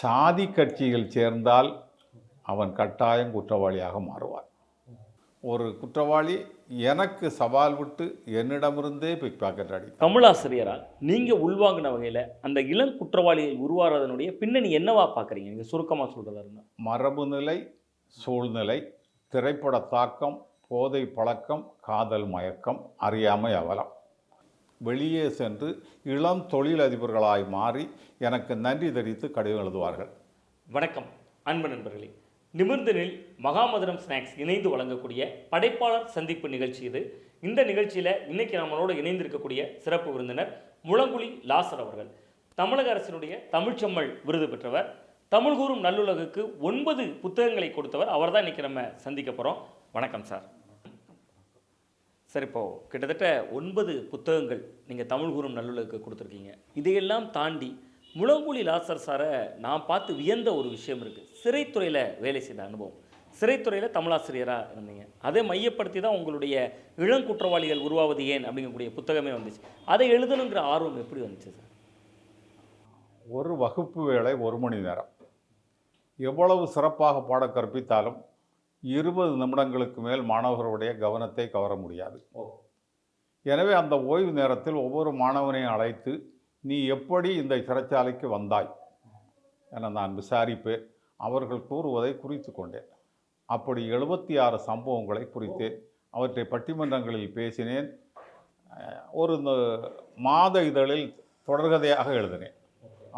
சாதி கட்சியில் சேர்ந்தால் அவன் கட்டாயம் குற்றவாளியாக மாறுவான். ஒரு குற்றவாளி எனக்கு சவால் விட்டு என்னிடமிருந்தே பிக் பாக்கெட் அடி தமிழாசிரியரா நீங்க உள்வாங்கின வகையில அந்த இளம் குற்றவாளியை உருவாகிறதனுடைய பின்னணி என்னவா பாக்குறீங்க? நீங்க சுருக்கமா சொல்றதா இருந்தா. மரபு நிலை சூழ்நிலை திரைப்பட தாக்கம் போதை பழக்கம் காதல் மயக்கம் அறியாமை அவலம். வெளியே சென்று இளம் தொழிலதிபர்களாய் மாறி எனக்கு நன்றி தெரிவித்து கடிதம் எழுதுவார்கள். வணக்கம் அன்பு நண்பர்களே. நிமிர்ந்தனில் மகாமதுரம் ஸ்நாக்ஸ் இணைந்து வழங்கக்கூடிய படைப்பாளர் சந்திப்பு நிகழ்ச்சி இது. இந்த நிகழ்ச்சியில் இன்னைக்கு நம்மளோட இணைந்திருக்கக்கூடிய சிறப்பு விருந்தினர் முழங்குழி லாசர் அவர்கள். தமிழக அரசினுடைய தமிழ்ச்செம்மல் விருது பெற்றவர் தமிழ் கூறும் நல்லுலகுக்கு ஒன்பது புத்தகங்களை கொடுத்தவர். அவர் தான் இன்னைக்கு நம்ம சந்திக்க போகிறோம் வணக்கம் சார். சார் இப்போது கிட்டத்தட்ட ஒன்பது புத்தகங்கள் நீங்கள் தமிழ் கூறும் நல்லுலகுக்கு கொடுத்துருக்கீங்க. இதையெல்லாம் தாண்டி முழங்குழி லாசர் சாரை நான் பார்த்து வியந்த ஒரு விஷயம் இருக்குது சிறைத்துறையில் வேலை செய்த அனுபவம். சிறைத்துறையில் தமிழாசிரியராக இருந்தீங்க. அதை மையப்படுத்தி தான் உங்களுடைய இளங்குற்றவாளிகள் உருவாவது ஏன் அப்படிங்கக்கூடிய புத்தகமே வந்துச்சு. அதை எழுதணுங்கிற ஆர்வம் எப்படி வந்துச்சு சார்? ஒரு வகுப்பு வேலை ஒரு மணி நேரம். எவ்வளவு சிறப்பாக பாட கற்பித்தாலும் இருபது நிமிடங்களுக்கு மேல் மாணவர்களுடைய கவனத்தை கவர முடியாது. எனவே அந்த ஓய்வு நேரத்தில் ஒவ்வொரு மாணவனையும் அழைத்து நீ எப்படி இந்த சிறைச்சாலைக்கு வந்தாய்? என நான் விசாரிப்பேன். அவர்கள் கூறுவதை குறித்து கொண்டேன். அப்படி எழுபத்தி ஆறு சம்பவங்களை குறித்தேன். அவற்றை பட்டிமன்றங்களில் பேசினேன். ஒரு மாத இதழில் தொடர்கதையாக எழுதினேன்.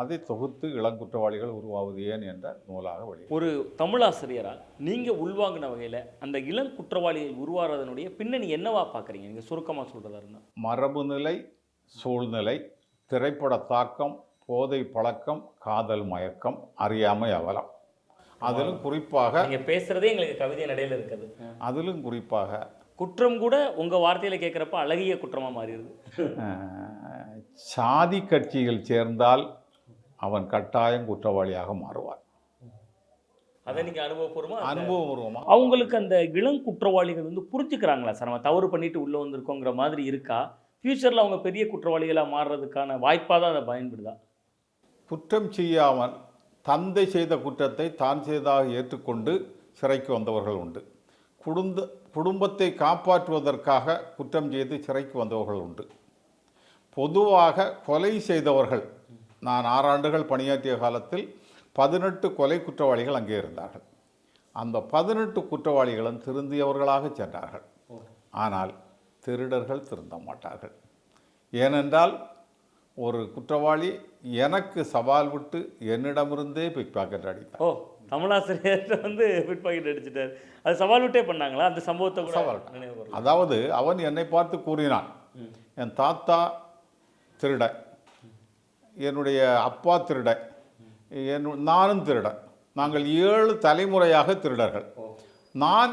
அதை தொகுத்து இளங்குற்றவாளிகள் உருவாவது ஏன் என்ற நூலாக வெளியே ஒரு தமிழாசிரியரா நீங்கள் உள்வாங்கின வகையில் அந்த இளம் குற்றவாளியை உருவாகிறதனுடைய பின்னணி என்னவா பார்க்குறீங்க நீங்கள் சுருக்கமாக சொல்கிறதா மரபு நிலை சூழ்நிலை திரைப்பட தாக்கம் போதை பழக்கம் காதல் மயக்கம் அறியாமை அவலம். அதிலும் குறிப்பாக நீங்கள் பேசுகிறதே எங்களுக்கு கவிதை நடையில் இருக்குது. அதிலும் குறிப்பாக குற்றம் கூட உங்கள் வார்த்தையில் கேட்குறப்ப அழகிய குற்றமாக மாறிடுது. சாதி கட்சியில் சேர்ந்தால் அவன் கட்டாயம் குற்றவாளியாக மாறுவான். அதை நீங்கள் அனுபவபூர்வமாக அனுபவபூர்வமாக அவங்களுக்கு அந்த இளம் குற்றவாளிகள் வந்து புரிஞ்சுக்கிறாங்களா சார்? நம்ம தவறு பண்ணிட்டு உள்ளே வந்திருக்கோங்கிற மாதிரி இருக்கா? ஃப்யூச்சரில் அவங்க பெரிய குற்றவாளிகளாக மாறுறதுக்கான வாய்ப்பாக தான் அதை பயன்படுதா? குற்றம் செய்யாமல் தந்தை செய்த குற்றத்தை தான் செய்ததாக ஏற்றுக்கொண்டு சிறைக்கு வந்தவர்கள் உண்டு. குடும்ப குடும்பத்தை காப்பாற்றுவதற்காக குற்றம் செய்து சிறைக்கு வந்தவர்கள் உண்டு. பொதுவாக கொலை செய்தவர்கள் நான் ஆறாண்டுகள் பணியாற்றிய காலத்தில் பதினெட்டு கொலை குற்றவாளிகள் அங்கே இருந்தார்கள். அந்த பதினெட்டு குற்றவாளிகளும் திருந்தியவர்களாக சென்றார்கள். ஆனால் திருடர்கள் திருந்த மாட்டார்கள். ஏனென்றால் ஒரு குற்றவாளி எனக்கு சவால் விட்டு என்னிடமிருந்தே பிக் பாக்கெட் அடித்தார் ஓ தமிழாசிரியர் வந்து பிட் பாக்கெட் அடிச்சிட்டார். அது சவால் விட்டே பண்ணாங்களா? அந்த சம்பவத்தை சவால். அதாவது அவன் என்னை பார்த்து கூறினான். என் தாத்தா திருட. என்னுடைய அப்பா திருட என் நானும் திருட நாங்கள் ஏழு தலைமுறையாக திருடர்கள். நான்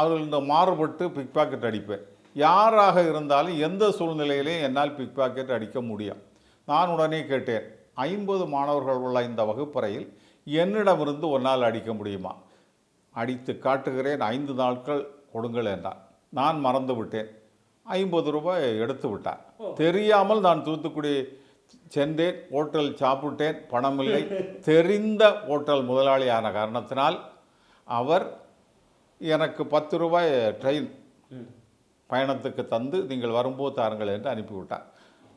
அவர்கள் மாறுபட்டு பிக் பாக்கெட் அடிப்பேன். யாராக இருந்தாலும் எந்த சூழ்நிலையிலையும் என்னால் பிக் பாக்கெட் அடிக்க முடியும். நான் உடனே கேட்டேன் ஐம்பது மாணவர்கள் உள்ள இந்த வகுப்பறையில் என்னிடமிருந்து ஒன்றால் அடிக்க முடியுமா? அடித்து காட்டுகிறேன் ஐந்து நாட்கள் கொடுங்கள் என்றான். நான் மறந்து விட்டேன் ஐம்பது ரூபாய் எடுத்து விட்டான். தெரியாமல் நான் தூத்துக்குடி சென்றேன் ஹோட்டல் சாப்பிட்டேன் பணமில்லை. தெரிந்த ஹோட்டல் முதலாளியான காரணத்தினால் அவர் எனக்கு பத்து ரூபாய் ட்ரெயின். பயணத்துக்கு தந்து நீங்கள் வரும்போது தாருங்கள் என்று அனுப்பிவிட்டான்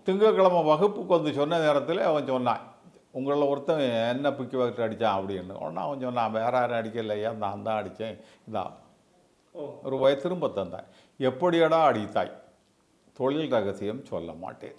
திங்கட்கிழமை வகுப்புக்கு வந்து சொன்ன நேரத்தில் அவன் சொன்னான் உங்களில் ஒருத்தன் என்ன பிக்கி வகுத்து அடித்தான் அப்படின்னு. உடனே அவன் சொன்னான் வேற யாரும் அடிக்கலையா நான் தான் அடித்தேன்? இதான் ஓ. ரூபாய் திரும்ப தந்தாய் எப்படியடா அடித்தாய்? தொழில் ரகசியம் சொல்ல மாட்டேன்.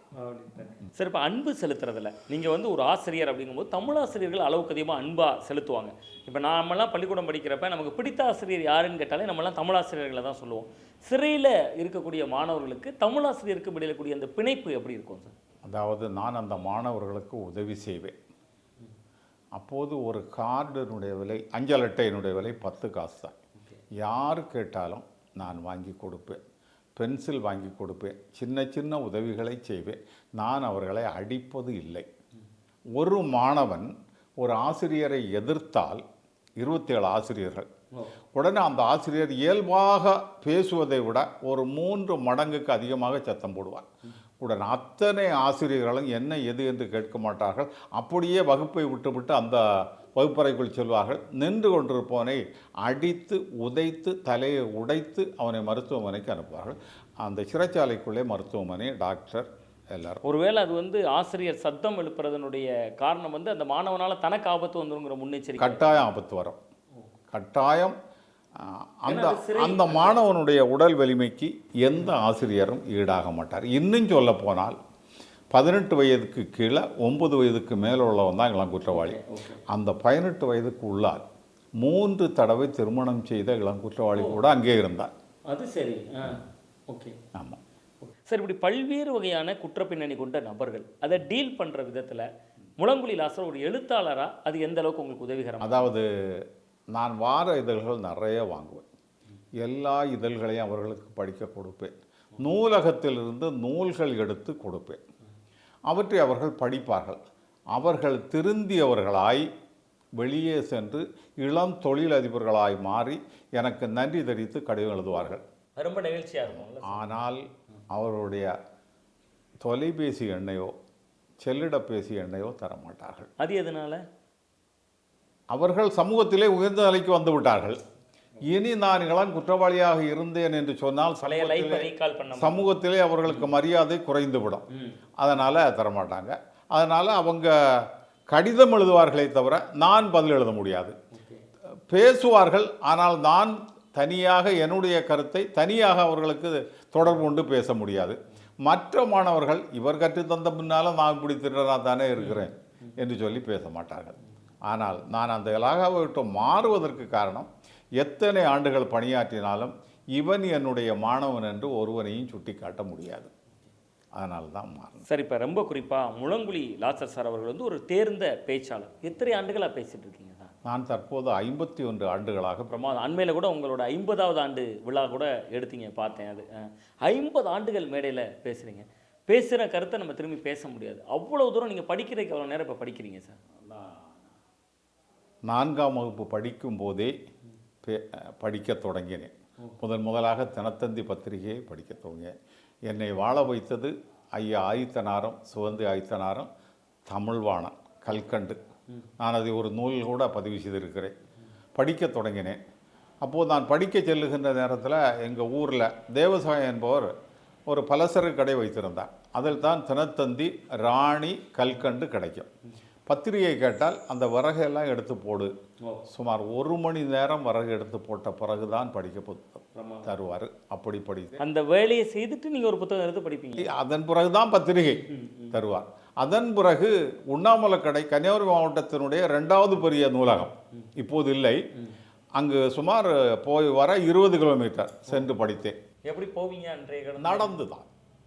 சரி இப்போ அன்பு செலுத்துறதுல நீங்கள் வந்து ஒரு ஆசிரியர் அப்படிங்கும்போது தமிழ் ஆசிரியர்கள் அளவுக்கு அதிகமாக அன்பாக செலுத்துவாங்க. இப்போ நாமெல்லாம் பள்ளிக்கூடம் படிக்கிறப்ப நமக்கு பிடித்த ஆசிரியர் யாருன்னு கேட்டாலே நம்மலாம் தமிழ் ஆசிரியர்களை தான் சொல்லுவோம். சிறையில் இருக்கக்கூடிய மாணவர்களுக்கு தமிழ் ஆசிரியருக்கு இடையிலக்கூடிய அந்த பிணைப்பு எப்படி இருக்கும் சார்? அதாவது நான் அந்த மாணவர்களுக்கு உதவி செய்வேன். அப்போது ஒரு கார்டினுடைய விலை அஞ்சல் அட்டையினுடைய விலை பத்து காசு தான். யார் கேட்டாலும் நான் வாங்கி கொடுப்பேன். பென்சில் வாங்கி கொடுப்பேன். சின்ன சின்ன உதவிகளை செய்வேன். நான் அவர்களை அடிப்பது இல்லை. ஒரு மாணவன் ஒரு ஆசிரியரை எதிர்த்தால் இருபத்தேழு ஆசிரியர்கள். உடனே அந்த ஆசிரியர் இயல்பாக பேசுவதை விட ஒரு மூன்று மடங்குக்கு அதிகமாக சத்தம் போடுவார். உடன் அத்தனை ஆசிரியர்களும் என்ன எது என்று கேட்க மாட்டார்கள். அப்படியே வகுப்பை விட்டுவிட்டு அந்த வகுப்பறைக்குள் செல்வார்கள். நின்று கொண்டிருப்பவனை அடித்து உதைத்து தலையை உடைத்து அவனை மருத்துவமனைக்கு அனுப்புவார்கள். அந்த சிறைச்சாலைக்குள்ளே மருத்துவமனை டாக்டர் எல்லாரும். ஒருவேளை அது வந்து ஆசிரியர் சத்தம் எழுப்புறதனுடைய காரணம் வந்து அந்த மாணவனால தனக்கு ஆபத்து வந்துருங்கிற முன்னெச்சரிக்கை. கட்டாயம் ஆபத்து வரும். கட்டாயம் அந்த அந்த மாணவனுடைய உடல் வலிமைக்கு எந்த ஆசிரியரும் ஈடாக மாட்டார். இன்னும் சொல்ல போனால் பதினெட்டு வயதுக்கு கீழே ஒன்பது வயதுக்கு மேலே உள்ளவன் தான் இளம் குற்றவாளி. அந்த பதினெட்டு வயதுக்கு உள்ளால் மூன்று தடவை திருமணம் செய்த இளம் குற்றவாளி கூட அங்கே இருந்தார். அது சரி. ஓகே ஆமாம் சார் இப்படி பல்வேறு வகையான குற்றப்பின்னணி கொண்ட நபர்கள் அதை டீல் பண்ற விதத்துல முழங்குழி லாசர் ஒரு எழுத்தாளரா? அது எந்த அளவுக்கு உங்களுக்கு உதவிகரம்? அதாவது நான் வார இதழ்கள் நிறைய வாங்குவேன். எல்லா இதழ்களையும் அவர்களுக்கு படிக்க கொடுப்பேன். நூலகத்திலிருந்து நூல்கள் எடுத்து கொடுப்பேன். அவற்றை அவர்கள் படிப்பார்கள். அவர்கள் திருந்தியவர்களாய் வெளியே சென்று இளம் தொழிலதிபர்களாய் மாறி எனக்கு நன்றி தெரிவித்து கடிதம் எழுதுவார்கள். ரொம்ப நிகழ்ச்சியா இருக்கும்ல ஆனால் அவருடைய தொலைபேசி எண்ணையோ செல்லிடப்பேசி எண்ணையோ தர மாட்டார்கள் அது எதனால? அவர்கள் சமூகத்திலே உயர்ந்த நிலைக்கு வந்து விட்டார்கள். இனி நான் இளம் குற்றவாளியாக இருந்தேன் என்று சொன்னால் சமூகத்திலே அவர்களுக்கு மரியாதை குறைந்துவிடும். அதனால் தரமாட்டாங்க. அதனால் அவங்க கடிதம் எழுதுவார்களே தவிர நான் பதில் எழுத முடியாது. பேசுவார்கள் ஆனால் நான் தனியாக என்னுடைய கருத்தை தனியாக அவர்களுக்கு தொடர்பு கொண்டு பேச முடியாது. மற்ற மாணவர்கள் இவர் கற்றுத்தந்த முன்னால் நான் இப்படி திருடனாக தானே இருக்கிறேன் என்று சொல்லி பேச மாட்டார்கள். ஆனால் நான் அந்த இலாகாவை விட்டு மாறுவதற்கு காரணம் எத்தனை ஆண்டுகள் பணியாற்றினாலும் இவன் என்னுடைய மாணவன் என்று ஒருவனையும் சுட்டிக்காட்ட முடியாது. அதனால தான் மாறணும். சார் இப்போ ரொம்ப குறிப்பா முழங்குழி லாசர் சார் அவர்கள் வந்து ஒரு தேர்ந்த பேச்சாளர். எத்தனை ஆண்டுகளா பேசிட்டு இருக்கீங்க நான் தற்போது ஐம்பத்தி ஒன்று ஆண்டுகளாக பிரமாதம். அண்மையில் கூட உங்களோட ஐம்பதாவது ஆண்டு விழா கூட எடுத்தீங்க பார்த்தேன் அது. ஐம்பது ஆண்டுகள் மேடையில் பேசுகிறீங்க பேசுகிற கருத்தை நம்ம திரும்பி பேச முடியாது. அவ்வளோ தூரம் நீங்கள் படிக்கிறதுக்கு எவ்வளோ நேரம் இப்போ படிக்கிறீங்க சார்? நான்காம் வகுப்பு படிக்கும் போதே பே- படிக்கத் தொடங்கினேன். முதன் முதலாக தினத்தந்தி பத்திரிகையை படிக்கத் தொடங்கினேன். என்னை வாழ வைத்தது ஐயா ஆதித்தனாரும் சுவந்தி ஆயித்தனாரம் தமிழ்வாணன் கல்கண்டு. நான் அதை ஒரு நூலில் கூட பதிவு செய்திருக்கிறேன். படிக்கத் தொடங்கினேன். அப்போது நான் படிக்க செல்லுகின்ற நேரத்தில் எங்கள் ஊரில் தேவசாயம் என்பவர் ஒரு பலசரக்கு கடை வைத்திருந்தார். அதில் தான் தினத்தந்தி ராணி கல்கண்டு கிடைக்கும். பத்திரிகை கேட்டால் அந்த விறகையெல்லாம் எடுத்து போடு. சுமார் ஒரு மணி நேரம் விறகு எடுத்து போட்ட பிறகுதான் படிக்க புத்தகம் தருவார். அப்படி படித்தேன். அந்த வேலையை செய்துட்டு நீங்கள் ஒரு புத்தகம் எடுத்து படிப்பீங்க. அதன் பிறகுதான் பத்திரிகை தருவார். அதன் பிறகு உண்ணாமலை கடை கன்னியாகுமரி மாவட்டத்தினுடைய ரெண்டாவது பெரிய நூலகம் இப்போது இல்லை. அங்கு சுமார் போய் வர இருபது கிலோமீட்டர் சென்று படித்தேன். எப்படி போவீங்க அன்றைய நடந்து தான்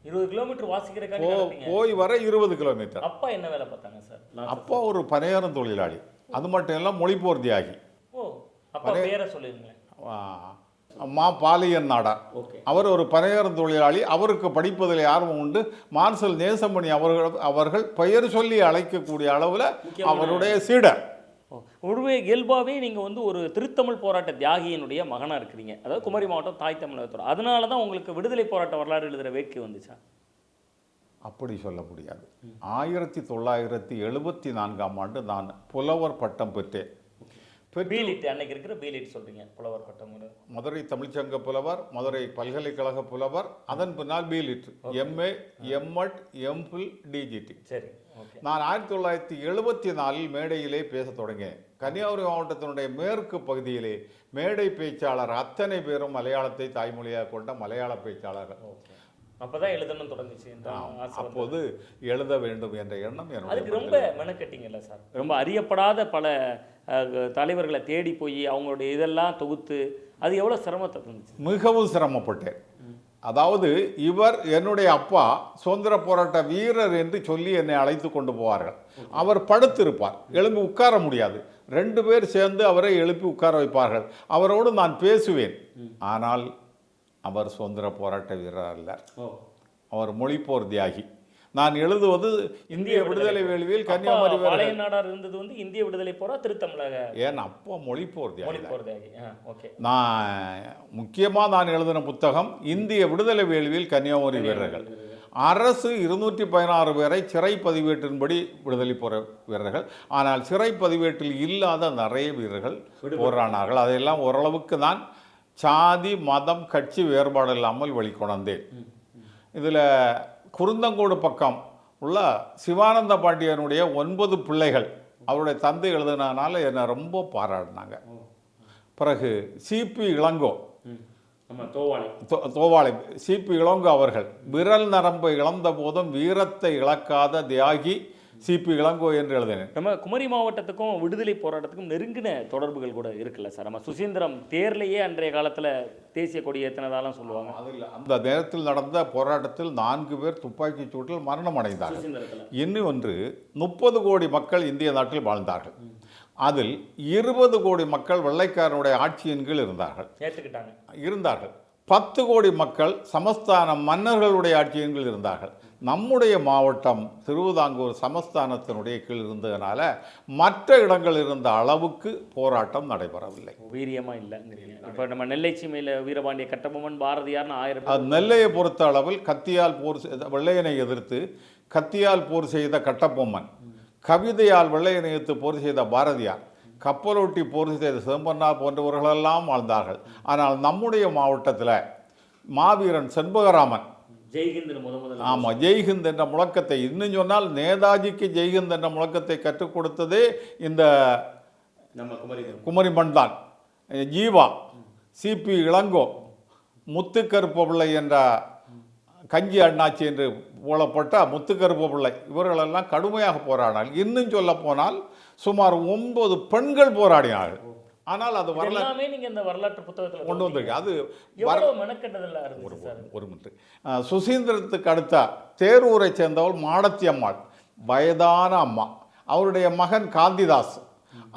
இருபது கிலோமீட்டர் நடப்பீங்க. போய் வர இருபது கிலோமீட்டர் அப்பா என்ன வேலை பார்த்தாங்க சார்? அப்பா ஒரு பணியாரம் தொழிலாளி. அது மட்டும் இல்லை மொழிப்போர் தியாகி ஓ அப்பா பேரை சொல்லிருங்களேன். மா பாலியன் நாடார் அவர் ஒரு பணியாரம் தொழிலாளி. அவருக்கு படிப்பதில் ஆர்வம் உண்டு. மார்சல் நேசமணி அவர்கள் அவர்கள் பெயர் சொல்லி அழைக்கக்கூடிய அளவில் அவருடைய சீடர். ஒருவே இயல்பாகவே நீங்கள் வந்து ஒரு திருத்தமிழ் போராட்ட தியாகியினுடைய மகனாக இருக்கிறீங்க. அதாவது குமரி மாவட்டம் தாய் தமிழகத்தோட. அதனால தான் உங்களுக்கு விடுதலை போராட்ட வரலாறு எழுதுகிற வேட்கை வந்துச்சா? அப்படி சொல்ல முடியாது. ஆயிரத்தி தொள்ளாயிரத்தி எழுபத்தி நான்காம் ஆண்டு நான் புலவர் பட்டம் பெற்றேன். பெற்று பீலிட் அன்னைக்கு இருக்கிற பீலிட் சொல்கிறீங்க புலவர் பட்டம் மதுரை தமிழ்ச்சங்க புலவர் மதுரை பல்கலைக்கழக புலவர் அதன் பின்னால் BLitt MA MEd MPhil DGT சரி. நான் ஆயிரத்தி தொள்ளாயிரத்தி எழுபத்தி நாலில் மேடையிலே பேசத் தொடங்கினேன். கன்னியாகுமரி மாவட்டத்தினுடைய மேற்கு பகுதியிலே மேடை பேச்சாளர் அத்தனை பேரும் மலையாளத்தை தாய்மொழியாக கொண்ட மலையாள பேச்சாளர்கள் ஓகே அப்போ தான் எழுதணும்னு தொடங்குச்சு. அப்போது எழுத வேண்டும் என்ற எண்ணம் அதுக்கு ரொம்ப மெனக்கட்டிங்கல்ல சார்? ரொம்ப அறியப்படாத பல தலைவர்களை தேடி போய் அவங்களுடைய இதெல்லாம் தொகுத்து அது எவ்வளோ சிரமத்தை தந்துச்சு மிகவும் சிரமப்பட்டேன். அதாவது இவர் என்னுடைய அப்பா சுதந்திர போராட்ட வீரர் என்று சொல்லி என்னை அழைத்து கொண்டு போவார்கள். அவர் படுத்திருப்பார். எழும்பி உட்கார முடியாது. ரெண்டு பேர் சேர்ந்து அவரை எழுப்பி உட்கார வைப்பார்கள். அவரோடு நான் பேசுவேன். ஆனால் அவர் சுதந்திர போராட்ட வீரர் அல்ல. அவர் மொழிப்போர் தியாகி. நான் எழுதுவது இந்திய விடுதலை வேள்வியில் கன்னியாகுமரி பழைய நாடார் இருந்தது வந்து இந்திய விடுதலை போரா திருத்தமிழக? ஏன் அப்பா மொழி போர் ஓகே. நான் முக்கியமாக நான் எழுதின புத்தகம் இந்திய விடுதலை வேள்வியில் கன்னியாகுமரி வீரர்கள். அரசு இருநூற்றி பதினாறு பேரை சிறை பதிவேட்டின்படி விடுதலை போற வீரர்கள். ஆனால் சிறை பதிவேட்டில் இல்லாத நிறைய வீரர்கள் போராடினார்கள். அதையெல்லாம் ஓரளவுக்கு நான் சாதி மதம் கட்சி வேறுபாடு இல்லாமல் வெளிக்கொணர்ந்தேன். இதில் குருந்தங்கோடு பக்கம் உள்ள சிவானந்த பாண்டியனுடைய ஒன்பது பிள்ளைகள் அவருடைய தந்தை எழுதுனதுனால என்னை ரொம்ப பாராட்டினாங்க. பிறகு சிபி இளங்கோ தோவாளை. சிபி இளங்கோ அவர்கள் விரல் நரம்பை இழந்த போதும் வீரத்தை இழக்காத தியாகி சிபி இளங்கோ என்று எழுதினேன் நம்ம குமரி மாவட்டத்துக்கும் விடுதலை போராட்டத்துக்கும் நெருங்கின தொடர்புகள் கூட இருக்குல்ல சார். நம்ம சுசீந்திரம் தேர்லேயே அன்றைய காலத்துல தேசிய கொடி ஏற்றினதாலாம் சொல்லுவாங்க. அதில் அந்த நேரத்தில் நடந்த போராட்டத்தில் நான்கு பேர் துப்பாக்கிச் சூட்டில் மரணம் அடைந்தார்கள். இன்னும் ஒன்று முப்பது கோடி மக்கள் இந்திய நாட்டில் வாழ்ந்தார்கள். அதில் இருபது கோடி மக்கள் வெள்ளைக்காரனுடைய ஆட்சியின் கீழ் இருந்தார்கள். ஏத்துக்கிட்டாங்க. இருந்தார்கள். பத்து கோடி மக்கள் சமஸ்தான மன்னர்களுடைய ஆட்சியின் கீழ் இருந்தார்கள். நம்முடைய மாவட்டம் திருவிதாங்கூர் சமஸ்தானத்தினுடைய கீழ் இருந்ததுனால மற்ற இடங்கள் இருந்த அளவுக்கு போராட்டம் நடைபெறவில்லை. வீரியமா இல்லைங்கிறீங்க இப்போ நம்ம நெல்லை சீமையில் வீரபாண்டிய கட்டபொம்மன் பாரதியார்னு ஆயிரம் நெல்லையை பொறுத்த அளவில் கத்தியால் போர் செய்த வெள்ளையனை எதிர்த்து கத்தியால் போர் செய்த கட்டபொம்மன் கவிதையால் வெள்ளையனை எதிர்த்து போர் செய்த பாரதியார் கப்பலோட்டி போர் செய்த சிதம்பரனார் போன்றவர்களெல்லாம் வாழ்ந்தார்கள். ஆனால் நம்முடைய மாவட்டத்தில் மாவீரன் செண்பகராமன் ஜெய்ஹிந்த் முத முதல்ல ஆமாம் ஜெய்ஹிந்த் என்ற முழக்கத்தை இன்னும் சொன்னால் நேதாஜிக்கு ஜெய்ஹிந்த் என்ற முழக்கத்தை கற்றுக் கொடுத்ததே இந்த நம்ம குமரி குமரிமண் தான் ஜீவா சிபி இளங்கோ முத்துக்கருப்ப பிள்ளை என்ற கஞ்சி அண்ணாச்சி என்று போலப்பட்ட முத்துக்கருப்ப பிள்ளை இவர்களெல்லாம் கடுமையாக போராடினார் இன்னும் சொல்ல போனால் சுமார் ஒன்பது பெண்கள் போராடினார்கள். ஆனால் அது வரலாறு எல்லாமே நீங்க இந்த வரலாற்று புத்தகத்துல கொண்டு வந்திருக்கு அது இருந்துச்சு சார்? ஒரு மினிட் சுசீந்திரத்துக்கு அடுத்த தேரூரை சேர்ந்தவள் மாடத்தி அம்மாள். வயதான அம்மா. அவருடைய மகன் காந்திதாஸ்.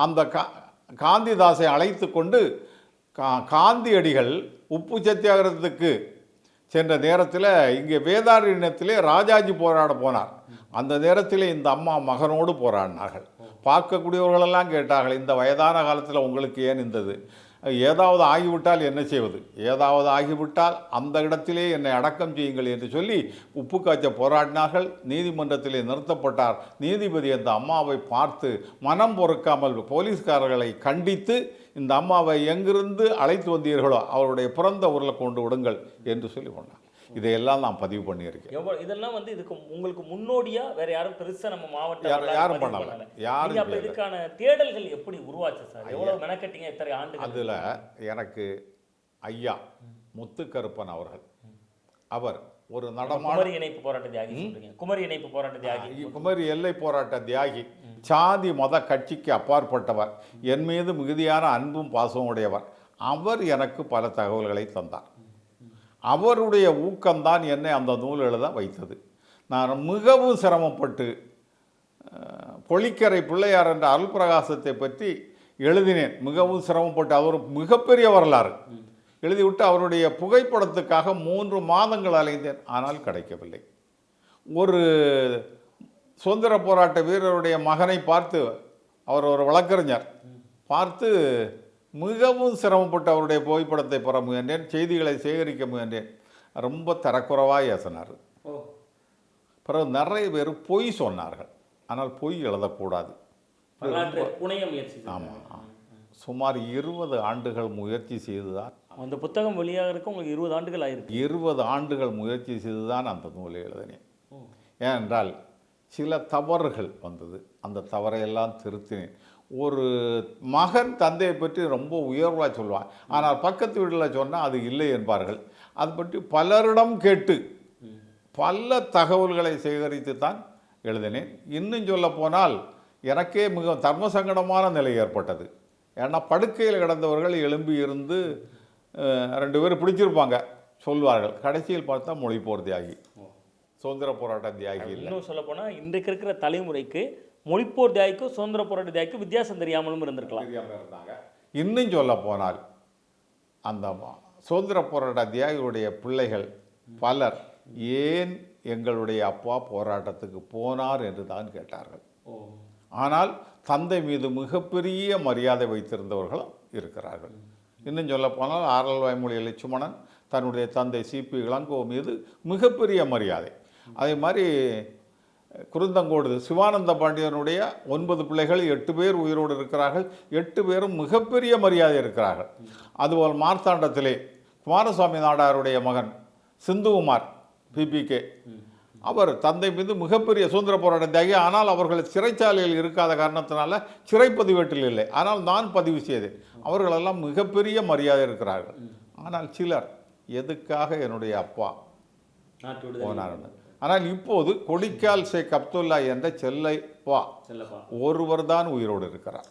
அந்த கா காந்திதாஸை அழைத்து கொண்டு கா காந்தியடிகள் உப்பு சத்தியாகிரகத்துக்கு சென்ற நேரத்தில் இங்கே வேதாரண்யத்திலே ராஜாஜி போராட போனார். அந்த நேரத்தில் இந்த அம்மா மகனோடு போராடினார்கள். பார்க்கக்கூடியவர்களெல்லாம் கேட்டார்கள் இந்த வயதான காலத்தில் உங்களுக்கு ஏன் இந்தது ஏதாவது ஆகிவிட்டால் என்ன செய்வது? ஏதாவது ஆகிவிட்டால் அந்த இடத்திலே என்னை அடக்கம் செய்யுங்கள் என்று சொல்லி உப்பு காய்ச்ச போராடினார்கள். நீதிமன்றத்திலே நிறுத்தப்பட்டார். நீதிபதி அந்த அம்மாவை பார்த்து மனம் பொறுக்காமல் போலீஸ்காரர்களை கண்டித்து இந்த அம்மாவை எங்கிருந்து அழைத்து வந்தீர்களோ அவருடைய பிறந்த ஊரில் கொண்டு விடுங்கள் என்று சொல்லி போனார் இதையெல்லாம் நான் பதிவு பண்ணியிருக்கேன். எவ்வளவு இதெல்லாம் வந்து இதுக்கு உங்களுக்கு முன்னோடியா வேற யாரும் பெருசா நம்ம மாவட்ட யாரும் பண்ணல. யாரும் அப்ப. இதுக்கான தேடல்கள் எப்படி உருவாச்சு சார்? எவ்வளவு மெனக்கட்டிங்க எத்தனை ஆண்டுகள்? அதில் எனக்கு ஐயா முத்துக்கருப்பன் அவர்கள். அவர் ஒரு நடமாட குமரி இணைப்பு போராட்ட தியாகி குமரி இணைப்பு போராட்ட தியாகி. குமரி எல்லை போராட்ட தியாகி. சாதி மத கட்சிக்கு அப்பாற்பட்டவர். என் மீது மிகுதியான அன்பும் பாசமும் உடையவர். அவர் எனக்கு பல தகவல்களை தந்தார். அவருடைய ஊக்கம்தான் என்னை அந்த நூல் எழுத வைத்தது. நான் மிகவும் சிரமப்பட்டு பொலிக்கரை பொழிக்கரை பிள்ளையார் என்ற அருள் பிரகாசத்தை பற்றி எழுதினேன். மிகவும் சிரமப்பட்டு அவர் மிகப்பெரிய வரலாறு. எழுதிவிட்டு அவருடைய புகைப்படத்துக்காக மூன்று மாதங்கள் அலைந்தேன். ஆனால் கிடைக்கவில்லை. ஒரு சுதந்திர போராட்ட வீரருடைய மகனை பார்த்து அவர் ஒரு வழக்கறிஞர். பார்த்து மிகவும் சிரமப்பட்டு அவருடைய புகைப்படத்தை பெற முயன்றேன் செய்திகளை சேகரிக்க முயன்றேன். ரொம்ப தரக்குறைவாக ஏசினார். பிறகு நிறைய பேர் பொய் சொன்னார்கள். ஆனால் பொய் எழுதக்கூடாது. ஆமாம் சுமார் இருபது ஆண்டுகள் முயற்சி செய்துதான். அந்த புத்தகம் வெளியாகிறதுக்கு உங்களுக்கு இருபது ஆண்டுகள் ஆயிருக்கு. இருபது ஆண்டுகள் முயற்சி செய்துதான் அந்த நூலை எழுதினேன். ஏனென்றால் சில தவறுகள் வந்தது. அந்த தவறையெல்லாம் திருத்தினேன். ஒரு மகன் தந்தையை பற்றி ரொம்ப உயர்வாக சொல்வான் ஆனால் பக்கத்து வீட்டில் சொன்னால் அது இல்லை என்பார்கள். அது பற்றி பலரிடம் கேட்டு பல தகவல்களை சேகரித்து தான் எழுதினேன். இன்னும் சொல்ல போனால் எனக்கே மிக தர்ம சங்கடமான நிலை ஏற்பட்டது. ஏன்னா படுக்கையில் கிடந்தவர்கள் எழும்பி இருந்து ரெண்டு பேரும் பிடிச்சிருப்பாங்க சொல்வார்கள். கடைசியில் பார்த்தா மொழி போர் தியாகி. சுதந்திர போராட்ட தியாகி இன்னும் சொல்ல போனா இன்றைக்கு இருக்கிற தலைமுறைக்கு மொழிப்போர் தியாகிக்கும் சுதந்திர போராட்ட தியாகிக்கும் வித்தியாசம் தெரியாமலும் இருந்திருக்கலாம். தெரியாம இருந்தாங்க. இன்னும் சொல்ல போனால் அந்த சுதந்திர போராட்ட தியாகிகளுடைய பிள்ளைகள் பலர் ஏன் எங்களுடைய அப்பா போராட்டத்துக்கு போனார் என்று தான் கேட்டார்கள். ஆனால் தந்தை மீது மிகப்பெரிய மரியாதை வைத்திருந்தவர்களும் இருக்கிறார்கள். இன்னும் சொல்ல போனால் ஆரல் வாய்மொழி லட்சுமணன் தன்னுடைய தந்தை சிபி இளங்கோ மீது மிகப்பெரிய மரியாதை. அதே மாதிரி குருந்தங்கோடு சிவானந்த பாண்டியனுடைய ஒன்பது பிள்ளைகள் எட்டு பேர் உயிரோடு இருக்கிறார்கள் எட்டு பேரும் மிகப்பெரிய மரியாதை இருக்கிறார்கள். அதுபோல் மார்த்தாண்டத்திலே குமாரசுவாமி நாடாருடைய மகன் சிந்துகுமார் பிபிகே அவர் தந்தை மீது மிகப்பெரிய சுதந்திர போராட்ட தியாகி ஆனால் அவர்கள் சிறைச்சாலையில் இருக்காத காரணத்தினால சிறைப்பதிவேட்டில் இல்லை. ஆனால் நான் பதிவு செய்தேன் அவர்களெல்லாம் மிகப்பெரிய மரியாதை இருக்கிறார்கள். ஆனால் சிலர் எதுக்காக என்னுடைய அப்பா போனார்னு ஆனால் இப்போது கொடிக்கால் ஷேக் அப்துல்லா என்ற செல்லைப்பா செல்லப்பா ஒருவர் தான் உயிரோடு இருக்கிறார்.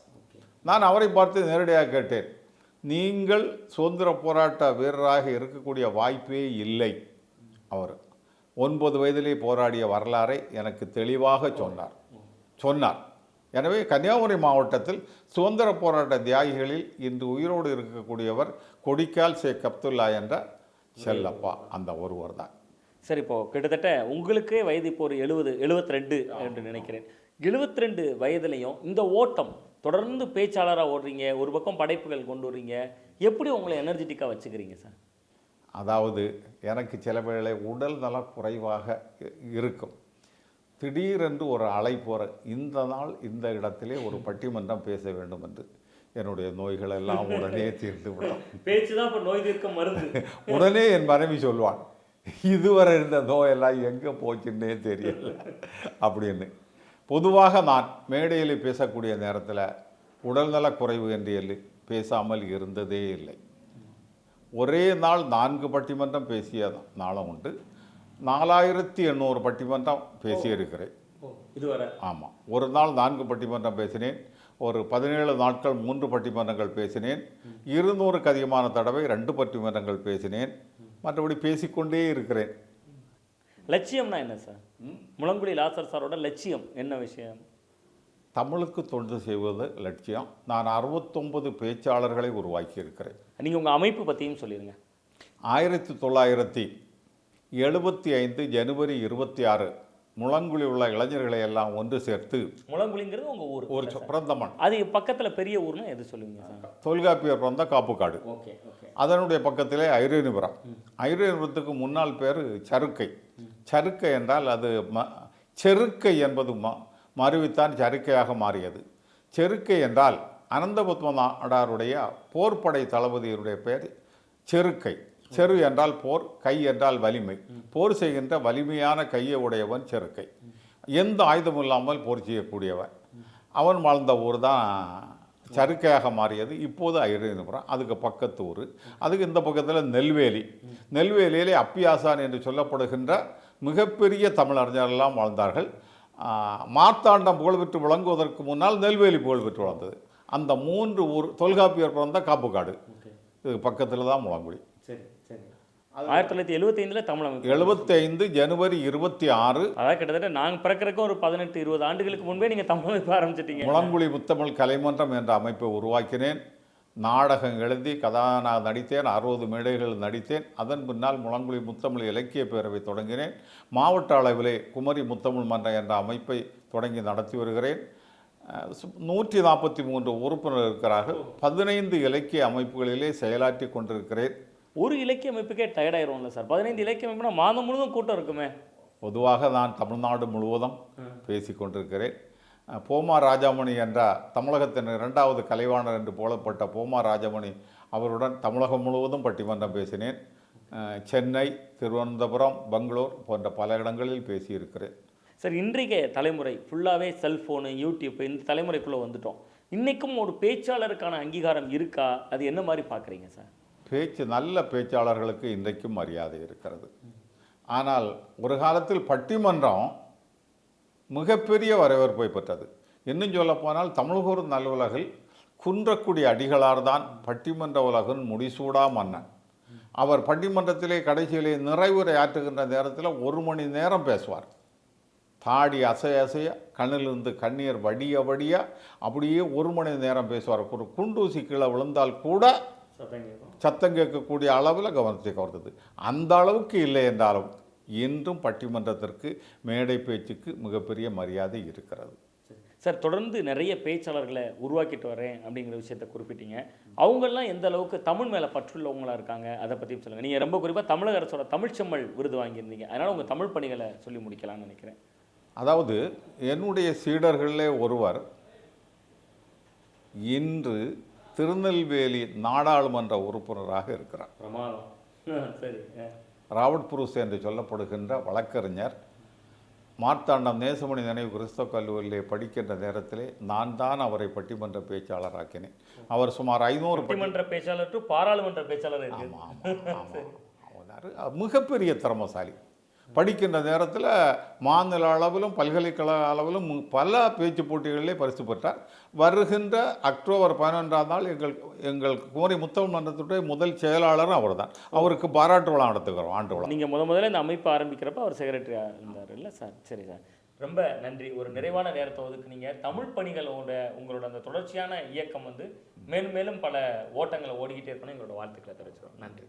நான் அவரை பார்த்து நேரடியாக கேட்டேன். நீங்கள் சுதந்திர போராட்ட வீரராக இருக்கக்கூடிய வாய்ப்பே இல்லை அவர் ஒன்பது வயதிலே போராடிய வரலாறை எனக்கு தெளிவாக சொன்னார். சொன்னார். எனவே கன்னியாகுமரி மாவட்டத்தில் சுதந்திர போராட்ட தியாகிகளில் இன்று உயிரோடு இருக்கக்கூடியவர் கொடிக்கால் ஷேக் அப்துல்லா என்ற செல்லப்பா அந்த ஒருவர் தான். சரி இப்போ கிட்டத்தட்ட உங்களுக்கே வயது இப்போ ஒரு எழுபது எழுபத்தி ரெண்டு என்று நினைக்கிறேன். எழுபத்தி ரெண்டு வயதுலையும் இந்த ஓட்டம் தொடர்ந்து பேச்சாளராக ஓடுறீங்க ஒரு பக்கம் படைப்புகள் கொண்டு வர்றீங்க எப்படி உங்களை எனர்ஜெட்டிக்காக வச்சுக்கிறீங்க சார்? அதாவது எனக்கு சில வேளை உடல் நல குறைவாக இருக்கும். திடீரென்று ஒரு அழைப்பு வர இந்த நாள் இந்த இடத்திலே ஒரு பட்டிமன்றம் பேச வேண்டும் என்று என்னுடைய நோய்கள் எல்லாம் உடனே தீர்ந்து விடும். பேச்சு தான் இப்போ நோய் தீர்க்க மருந்து. உடனே என் மனைவி சொல்வான் இதுவரை இருந்த நோயெல்லாம் எங்கே போச்சுன்னே தெரியல. அப்படின்னு. பொதுவாக நான் மேடையில் பேசக்கூடிய நேரத்தில் உடல்நல குறைவு என்று எல்லி பேசாமல் இருந்ததே இல்லை. ஒரே நாள் நான்கு பட்டிமன்றம் பேசிய நாளும் உண்டு. நாலாயிரத்தி எண்ணூறு பட்டிமன்றம் பேசியிருக்கிறேன். இதுவரை? ஆமாம் ஒரு நாள் நான்கு பட்டிமன்றம் பேசினேன். ஒரு பதினேழு நாட்கள் மூன்று பட்டிமன்றங்கள் பேசினேன். இருநூறுக்கு அதிகமான தடவை ரெண்டு பட்டிமன்றங்கள் பேசினேன். மற்றபடி பேசிக்கொண்டே இருக்கிறேன். லட்சியம்னா என்ன சார்? முழங்குடி லாசர் சாரோட லட்சியம் என்ன விஷயம்? தமிழுக்கு தொண்டு செய்வது லட்சியம். நான் அறுபத்தொன்பது பேச்சாளர்களை உருவாக்கி இருக்கிறேன் நீங்கள் உங்கள் அமைப்பு பற்றியும் சொல்லிடுங்க ஆயிரத்தி தொள்ளாயிரத்தி எழுபத்தி ஐந்து ஜனவரி இருபத்தி ஆறு முழங்குழி உள்ள இளைஞர்களை எல்லாம் ஒன்று சேர்த்து முழங்குழிங்கிறது உங்கள் ஊர் ஒரு பிறந்த மண் அது பக்கத்தில் பெரிய ஊர்னா எது சொல்லுவீங்க தொல்காப்பியர் பிறந்த காப்புக்காடு. Okay okay. அதனுடைய பக்கத்திலே ஐரேனிபுரம். ஐரேனிபுரத்துக்கு முன்னால் பேர் சருக்கை. சருக்கை என்றால் அது ம செருக்கை என்பது ம மருவித்தான் சருக்கையாக மாறியது. செருக்கை என்றால் அனந்தபத்ம நாடாருடைய போர்ப்படை தளபதியுடைய பெயர் செருக்கை. செரு என்றால் போர் கை என்றால் வலிமை. போர் செய்கின்ற வலிமையான கையை உடையவன் செருக்கை. எந்த ஆயுதமும் இல்லாமல் போர் செய்யக்கூடியவன். அவன் வாழ்ந்த ஊர் தான் சருக்கையாக மாறியது. இப்போது ஐரேனிபுரம் அதுக்கு பக்கத்து ஊர். அதுக்கு இந்த பக்கத்தில் நெல்வேலி. நெல்வேலியிலே அப்பியாசான் என்று சொல்லப்படுகின்ற மிகப்பெரிய தமிழறிஞரெல்லாம் வாழ்ந்தார்கள். மார்த்தாண்டம் புகழ்பெற்று விளங்குவதற்கு முன்னால் நெல்வேலி புகழ்பெற்று வளர்ந்தது. அந்த மூன்று ஊர் தொல்காப்பியர் பிறந்த காப்புக்காடு. இதுக்கு பக்கத்தில் தான் முழங்குடி. சரி. ஆயிரத்தி தொள்ளாயிரத்தி எழுபத்தைந்தில் தமிழ் அமைப்பு எழுபத்தைந்து ஜனவரி இருபத்தி ஆறு. அதாவது கிட்டத்தட்ட நாங்கள் பிறக்கிறக்கும் ஒரு பதினெட்டு இருபது ஆண்டுகளுக்கு முன்பே நீங்கள் தமிழ் அமைப்பு ஆரம்பிச்சிட்டீங்க. முழங்குழி முத்தமிழ் கலைமன்றம் என்ற அமைப்பை உருவாக்கினேன். நாடகம் எழுதி கதாநாயக நடித்தேன் அறுபது மேடைகள் நடித்தேன். அதன் பின்னால் முழங்குழி முத்தமிழ் இலக்கிய பேரவை தொடங்கினேன். மாவட்ட அளவிலே குமரி முத்தமிழ் மன்றம் என்ற அமைப்பை தொடங்கி நடத்தி வருகிறேன். நூற்றி நாற்பத்தி மூன்று உறுப்பினர் இருக்கிறார்கள். பதினைந்து இலக்கிய அமைப்புகளிலே செயலாற்றி கொண்டிருக்கிறேன். ஒரு இலக்கிய அமைப்புக்கே டயர்ட் ஆயிரும்ல சார். பதினைந்து இலக்கிய அமைப்புனா மாதம் முழுவதும் கூட்டம் இருக்குமே. பொதுவாக நான் தமிழ்நாடு முழுவதும் பேசி கொண்டிருக்கிறேன். போமா ராஜாமணி என்ற தமிழகத்தின் இரண்டாவது கலைவாணர் என்று போலப்பட்ட போமா ராஜாமணி அவருடன் தமிழகம் முழுவதும் பட்டிமன்றம் பேசினேன். சென்னை திருவனந்தபுரம் பெங்களூர் போன்ற பல இடங்களில் பேசியிருக்கிறேன். சார் இன்றைய தலைமுறை ஃபுல்லாகவே செல்ஃபோனு யூடியூப் இந்த தலைமுறைக்குள்ளே வந்துட்டோம். இன்றைக்கும் ஒரு பேச்சாளருக்கான அங்கீகாரம் இருக்கா? அது என்ன மாதிரி பார்க்குறீங்க சார்? பேச்சு நல்ல பேச்சாளர்களுக்கு இன்றைக்கும் மரியாதை இருக்கிறது. ஆனால் ஒரு காலத்தில் பட்டிமன்றம் மிகப்பெரிய வரவேற்பை பெற்றது. இன்னும் சொல்லப்போனால் தமிழ்கூர் நல்லுலகில் குன்றக்குடி அடிகளார் தான் பட்டிமன்ற உலகின் முடிசூடா மன்னன். அவர் பட்டிமன்றத்திலே கடைசியிலே நிறைவுரை ஆற்றுகின்ற நேரத்தில் ஒரு மணி நேரம் பேசுவார். தாடி அசைய அசைய கண்ணிலிருந்து கண்ணீர் வடிய வடிய அப்படியே ஒரு மணி நேரம் பேசுவார். ஒரு குண்டூசி கீழே விழுந்தால் கூட சத்தம் கேட்கக்கூடிய அளவில் கவனத்தை கவர்ந்தது. அந்த அளவுக்கு இல்லை என்றாலும் இன்றும் பட்டிமன்றத்திற்கு மேடை பேச்சுக்கு மிகப்பெரிய மரியாதை இருக்கிறது. சார். தொடர்ந்து நிறைய பேச்சாளர்களை உருவாக்கிட்டு வரேன் அப்படிங்கிற விஷயத்த குறிப்பிட்டீங்க. அவங்கெல்லாம் எந்த அளவுக்கு தமிழ் மேலே பற்றுள்ளவங்களா இருக்காங்க? அதை பற்றி சொல்லுங்கள் நீங்கள் ரொம்ப குறிப்பாக தமிழக அரசோட தமிழ்ச்செம்மல் விருது வாங்கியிருந்தீங்க. அதனால் உங்கள் தமிழ் பணிகளை சொல்லி முடிக்கலாம்னு நினைக்கிறேன். அதாவது என்னுடைய சீடர்களிலே ஒருவர் இன்று திருநெல்வேலி நாடாளுமன்ற உறுப்பினராக இருக்கிறார். ராபர்ட் புரூஸ் என்று சொல்லப்படுகின்ற வழக்கறிஞர் மார்த்தாண்டம் நேசமணி நினைவு கிறிஸ்தவ கல்லூரியிலே படிக்கின்ற நேரத்திலே நான் தான் அவரை பட்டிமன்ற பேச்சாளராக்கினேன். அவர் சுமார் ஐநூறு பட்டிமன்ற பேச்சாளர் டு பாராளுமன்ற பேச்சாளர் ஆமாம் மிகப்பெரிய திறமசாலி. படிக்கின்ற நேரத்தில் மாநில அளவிலும் பல்கலைக்கழக அளவிலும் பல பேச்சு போட்டிகளிலே பரிசு பெற்றார். வருகின்ற அக்டோபர் பதினொன்றாம் நாள் எங்கள் எங்கள் குமரி முத்தமிழ் மன்றத்துடைய முதல் செயலாளரும் அவர் தான் அவருக்கு பாராட்டு விழா நடத்துகிறோம் ஆண்டு விழா. நீங்கள் முத முதல்ல இந்த அமைப்பு ஆரம்பிக்கிறப்ப அவர் செக்ரட்டரியாக இருந்தார் இல்லை சார்? சரி சார். ரொம்ப நன்றி. ஒரு நிறைவான நேரத்தை ஒதுக்குனீங்க. தமிழ் பணிகளோட உங்களோட அந்த தொடர்ச்சியான இயக்கம் வந்து மேலும் மேலும் பல ஓட்டங்களை ஓடிக்கிட்டே இருக்கணும். எங்களோட வாழ்த்துக்களை தெரிவிச்சிடும் நன்றி.